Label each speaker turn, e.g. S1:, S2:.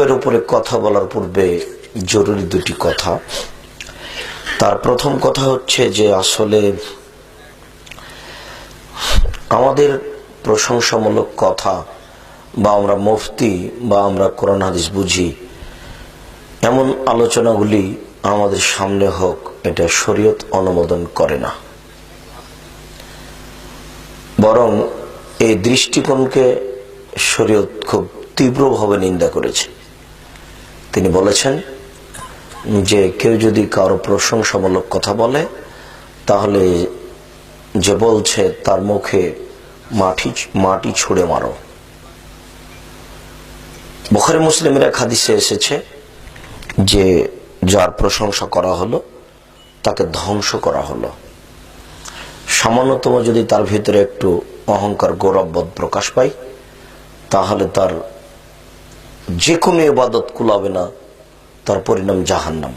S1: এর উপরে কথা বলার পূর্বে জরুরি দুটি কথা। তার প্রথম কথা হচ্ছে যে আসলে আমাদের প্রশংসামূলক কথা বা আমরা মুফতি বা আমরা কোরআন হাদিস বুঝি, এমন আলোচনাগুলি আমাদের সামনে হোক, এটা শরীয়ত অনুমোদন করে না। বরং এই দৃষ্টিকোণকে শরীয়ত খুব তীব্রভাবে নিন্দা করেছে। তিনি বলেছেন যে কেউ যদি কারও প্রশংসামূলক কথা বলে, তাহলে যে বলছে তার মুখে মাটি মাটি ছুঁড়ে মারো। বখারি মুসলিমের এক হাদিসে এসেছে যে যার প্রশংসা করা হলো, তাকে ধ্বংস করা হলো। সামান্যতম যদি তার ভিতরে একটু অহংকার গৌরববোধ প্রকাশ পায়, তাহলে তার যে কোনো এবাদত কুলাবে না তার পরিণাম জাহান্নাম।